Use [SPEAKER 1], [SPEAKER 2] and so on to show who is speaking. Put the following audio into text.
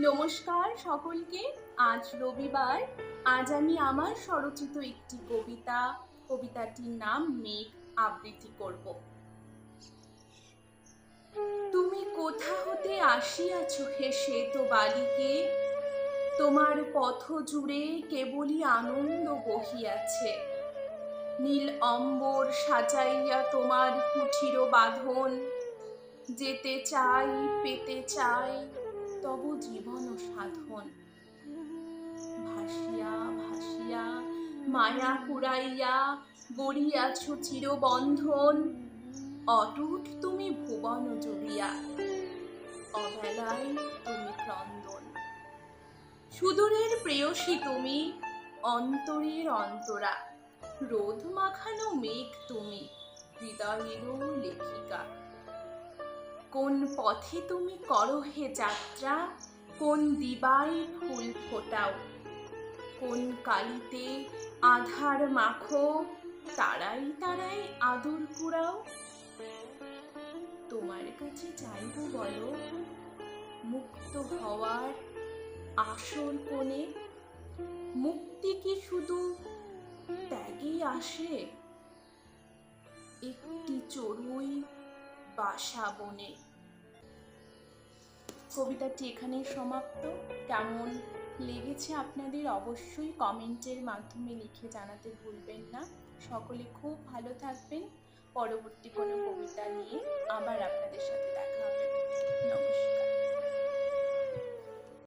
[SPEAKER 1] নমস্কার সকলকে। আজ রবিবার। আজ আমি আমার স্বরচিত একটি কবিতা, কবিতাটির নাম মেঘ আবৃত্তি করব। তুমি কোথা হতে আসিয়াছ হেসে তো বালিকে? তোমার পথ জুড়ে কেবলই আনন্দ বহিয়াছে। নীল অম্বর সাজাইয়া তোমার কুঠির বাঁধন, যেতে চাই, পেতে চাই তব জীবন সাধন। ভাসিয়া ভাসিয়া, মায়া কুড়াইয়া, গড়িয়াছ চিরবন্ধন। অটুট তুমি ভুবন জুড়িয়া, অবেলায় তুমি ক্রন্দন। সুদূরের প্রেয়সী তুমি, অন্তরের অন্তরা। রোদ মাখানো মেঘ তুমি, হৃদয়েরও লেখিকা। কোন পথে তুমি করো হে যাত্রা? কোন দিবাই ফুল ফোটাও? কোন কালিতে আধার মাখো? তারাই তারাই আদর কুড়াও? তোমার কাছে চাইব বলো, মুক্ত হওয়ার আসল কোণে? মুক্তি কি শুধু ত্যাগেই আসে? একটি চড়ুই বাসা বনে। কবিতাটি এখানেই সমাপ্ত। কেমন লেগেছে আপনাদের অবশ্যই কমেন্টের মাধ্যমে লিখে জানাতে ভুলবেন না। সকলে খুব ভালো থাকবেন। পরবর্তী কোনো কবিতা নিয়ে আবার আপনাদের সাথে দেখা হবে।